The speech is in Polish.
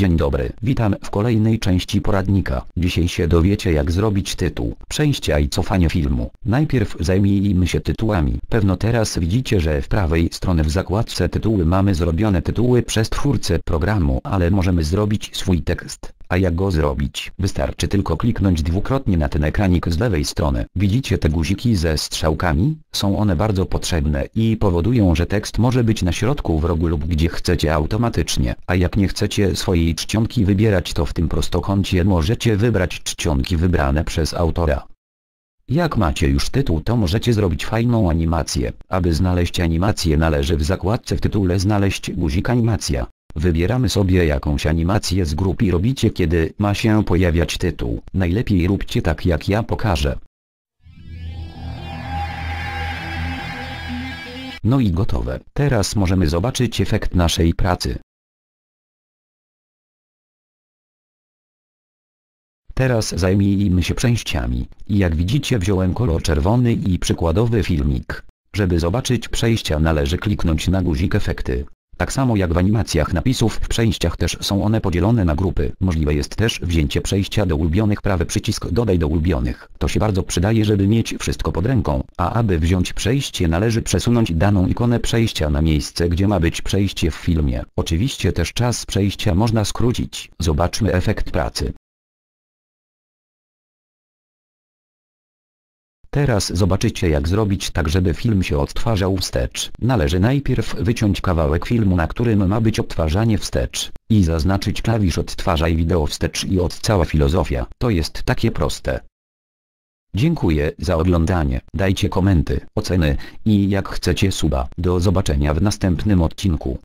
Dzień dobry, witam w kolejnej części poradnika. Dzisiaj się dowiecie jak zrobić tytuł, przejścia i cofanie filmu. Najpierw zajmijmy się tytułami. Pewno teraz widzicie, że w prawej stronie w zakładce tytuły mamy zrobione tytuły przez twórcę programu, ale możemy zrobić swój tekst. A jak go zrobić? Wystarczy tylko kliknąć dwukrotnie na ten ekranik z lewej strony. Widzicie te guziki ze strzałkami? Są one bardzo potrzebne i powodują, że tekst może być na środku w rogu lub gdzie chcecie automatycznie. A jak nie chcecie swojej czcionki wybierać to w tym prostokącie możecie wybrać czcionki wybrane przez autora. Jak macie już tytuł to możecie zrobić fajną animację. Aby znaleźć animację należy w zakładce w tytule znaleźć guzik animacja. Wybieramy sobie jakąś animację z grup i robicie kiedy ma się pojawiać tytuł. Najlepiej róbcie tak jak ja pokażę. No i gotowe. Teraz możemy zobaczyć efekt naszej pracy. Teraz zajmijmy się przejściami. Jak widzicie wziąłem kolor czerwony i przykładowy filmik. Żeby zobaczyć przejścia należy kliknąć na guzik efekty. Tak samo jak w animacjach napisów w przejściach też są one podzielone na grupy. Możliwe jest też wzięcie przejścia do ulubionych prawy przycisk dodaj do ulubionych. To się bardzo przydaje żeby mieć wszystko pod ręką. A aby wziąć przejście należy przesunąć daną ikonę przejścia na miejsce gdzie ma być przejście w filmie. Oczywiście też czas przejścia można skrócić. Zobaczmy efekt pracy. Teraz zobaczycie jak zrobić tak żeby film się odtwarzał wstecz. Należy najpierw wyciąć kawałek filmu na którym ma być odtwarzanie wstecz i zaznaczyć klawisz odtwarzaj wideo wstecz i od cała filozofia. To jest takie proste. Dziękuję za oglądanie. Dajcie komenty, oceny i jak chcecie suba. Do zobaczenia w następnym odcinku.